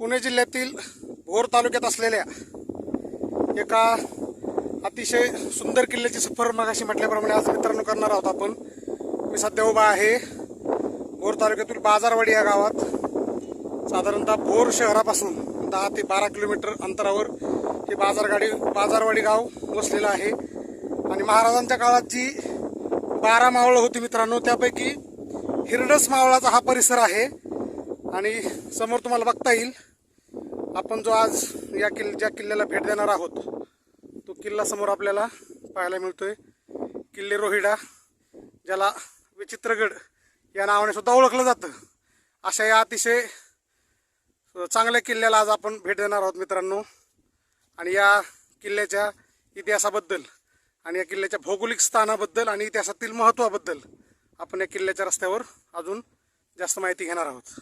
पुणे जिल्ह्यातील भोर तालुक्यात असलेल्या एका अतिशय सुंदर किल्ल्याची सफर मगाशी म्हटल्याप्रमाणे आज मित्रांनो करणार आहोत आपण. मी सध्या उभा आहे भोर तालुक्यातील बाजारवाडी या गावात. साधारणतः भोर शहरापासून दहा ते बारा किलोमीटर अंतरावर हे बाजारगाडी बाजारवाडी गाव वसलेलं आहे. आणि महाराजांच्या काळात जी बारा मावळं होती मित्रांनो. त्यापैकी हिरडस मावळाचा हा परिसर आहे. आणि समोर तुम्हाला बघता येईल आपण जो आज या किल्ल ज्या किल्ल्याला भेट देणार आहोत तो किल्ला समोर आपल्याला पाहायला मिळतोय. किल्ले रोहिडा ज्याला विचित्रगड या नावाने सुद्धा ओळखलं जातं. अशा या अतिशय चांगल्या किल्ल्याला आज आपण भेट देणार आहोत मित्रांनो. आणि या किल्ल्याच्या इतिहासाबद्दल आणि या किल्ल्याच्या भौगोलिक स्थानाबद्दल आणि इतिहासातील महत्त्वाबद्दल आपण या किल्ल्याच्या रस्त्यावर अजून जास्त माहिती घेणार आहोत.